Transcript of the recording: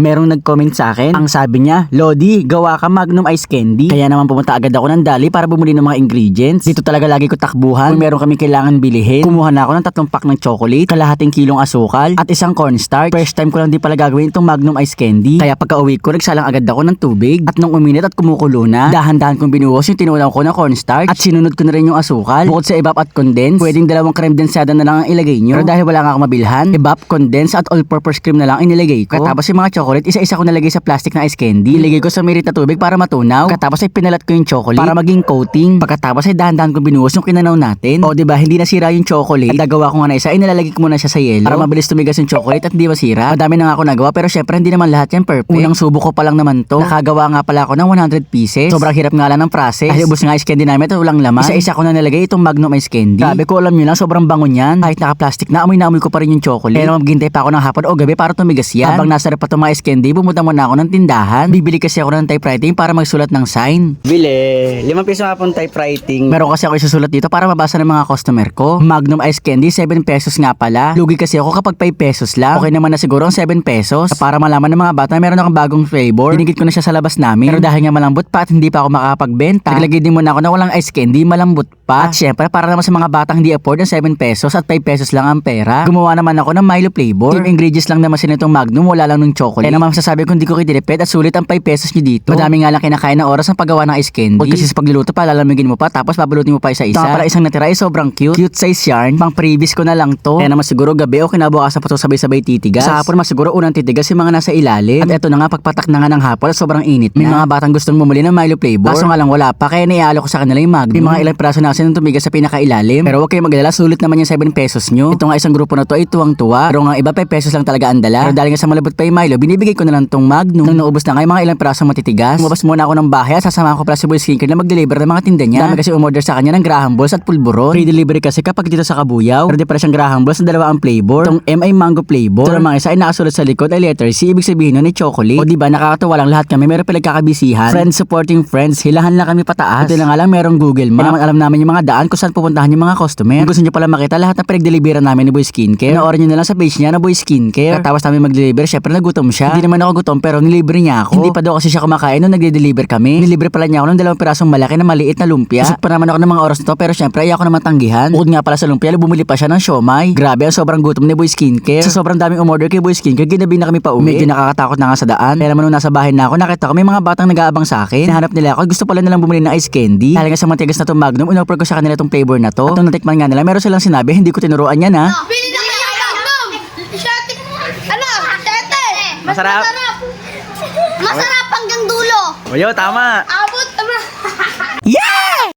merong nag-comment sa akin. Ang sabi niya, Lodi, gawa ka Magnum Ice Candy. Kaya naman pumunta agad ako ng Dali para bumili ng mga ingredients. Dito talaga lagi ko takbuhan. Kung meron kami kailangan bilhin, kumuha na ako ng tatlong pack ng chocolate, kalahating kilong asukal, at isang cornstarch. First time ko lang din pala gagawin itong Magnum Ice Candy. Kaya pagka uwi ko, nagsalang agad ako ng tubig. At nung uminit at kumukulo na, dahan-dahan kong binuhos yung tinulang ko na cornstarch at sinunod ko na rin yung asukal. Bukod sa evap at condense, pwedeng dalawang creme densada na lang ang ilagay nyo. Pero dahil wala nga ako mabilhan, evap, condense at all-purpose cream na lang inilagay ko. Katapos yung mga chocolate, isa-isa ko nalagay sa plastic na ice candy. Ilagay ko sa mirit na tubig para matunaw. Katapos ay pinalat ko yung chocolate para maging coating. Pagkatapos ay dahan-dahan ko binuhos yung kinanaw natin. O di ba hindi nasira yung chocolate. At nagawa ko nga na isa, ay ko muna siya sa yelo para mabilis tumigas yung chocolate at hindi masira. Madami na nga ako nagawa pero syempre hindi naman lahat yan perfect. Unang subo ko pa lang naman to. Nakagawa nga pala ako ng 100 pieces. Sobrang hirap nga lang ng process. Dahil ubos nga ice candy namin at walang laman. Isa-isa ko na nilagay itong Magnum ice candy. Sabi ko alam nyo lang sobrang bango niyan. Kahit naka-plastic na amoy na amoy ko pa rin yung chocolate. Naman maghintay pa ako ng hapon o gabi para tumigas yan. Habang nasa pa itong mga candy, pumunta muna ako ng tindahan. Bibili kasi ako ng typewriting para magsulat ng sign. Bili. Limang piso nga pong typewriting. Meron kasi ako isusulat dito para mabasa ng mga customer ko. Magnum Ice Candy, 7 pesos nga pala. Lugi kasi ako kapag 5 pesos lang. Okay naman na siguro ang 7 pesos. Para malaman ng mga bata, meron akong bagong flavor. Dinigit ko na siya sa labas namin. Pero dahil nga malambot pa at hindi pa ako makakapagbenta, naglagay din muna ako na walang ice candy, malambot pa. At syempre, para naman sa mga batang hindi afford ng 7 pesos at 5 pesos lang ang pera, gumawa naman ako ng Milo flavor. Yung ingredients lang naman sila itong Magnum, wala lang ng chocolate. Kaya naman masasabi ko hindi ko kitinipid at sulit ang 5 pesos nyo dito. Madami nga lang kinakain na oras ang paggawa ng ice candy. Huwag kasi sa pagluluto pa, lalamigin mo pa, tapos babalutin mo pa isa-isa. Tama pala isang natira ay sobrang cute. Cute size yarn. Pang previous ko na lang to. Kaya naman siguro gabi o kinabukasan pa to sabay-sabay titigas. Sa hapon mas siguro unang titigas yung mga nasa ilalim. At eto na nga pagpatak na nga ng hapon at sobrang init May mga batang gustong bumili ng Milo flavor. Kaso nga lang wala pa kaya naialo ko sa kanila yung Magnum. May mga ilang piraso na kasi nung tumigas sa pinakailalim. Pero huwag kayong magalala, sulit naman yung 7 pesos nyo. Ito nga isang grupo na to ay tuwang-tuwa. Pero nga iba 5 pesos lang talaga ang dala. Pero dahil nga sa malabot pa yung Milo, binibigay ko na lang tong Magnum. Nung naubos na yung mga ilang piraso matitigas. Lumabas muna ako ng bahay at sasamahan ko pala si Boy Skincare na mag-deliver ng mga tinda niya. Dami kasi umorder sa kanya ng Graham Balls at pulburon. Free delivery kasi kapag dito sa Kabuyaw. Pwede pala siyang Graham Balls na dalawa ang flavor. Itong M ay mango flavor. Ito naman isa ay nakasulat sa likod ay letter C. Ibig sabihin nun ay chocolate. O diba nakakatawa lang lahat kami. Meron pinagkakabisihan. Friends supporting friends. Hilahan lang kami pataas. Ito na nga lang merong Google Map. Naman alam namin yung mga daan kung saan pupuntahan yung mga customer. Gusto nyo pala makita lahat ng pinag-deliveran namin ni Boy Skincare. Panoorin nyo na lang sa page niya na Boy Skincare. Tapos namin mag-deliver. Syempre nagutom siya. Hindi naman ako gutom pero nilibre niya ako. Hindi pa daw kasi siya kumakain nung nagde-deliver kami. Nilibre pala niya ako ng dalawang pirasong malaki na maliit na lumpia. Isip pa naman ako ng mga oras na to pero syempre ayoko naman tanggihan. Bukod nga pala sa lumpia, bumili pa siya ng siomay. Grabe, ang sobrang gutom ni Boy Skincare. Sa sobrang daming umorder kay Boy Skincare, ginabi na kami pa uwi. Medyo nakakatakot na nga sa daan. Kaya naman nung nasa bahay na ako, nakita ko may mga batang nag-aabang sa akin. Nahanap nila ako, gusto pala nilang bumili ng ice candy. Dahil nga sa matigas na to Magnum, inoffer ko sa kanila tong flavor na to. At nung natikman nga nila, meron silang sinabi, hindi ko tinuruan yan ha. Masarap. Masarap. Masarap hanggang dulo. O tama. Abot. Yeah!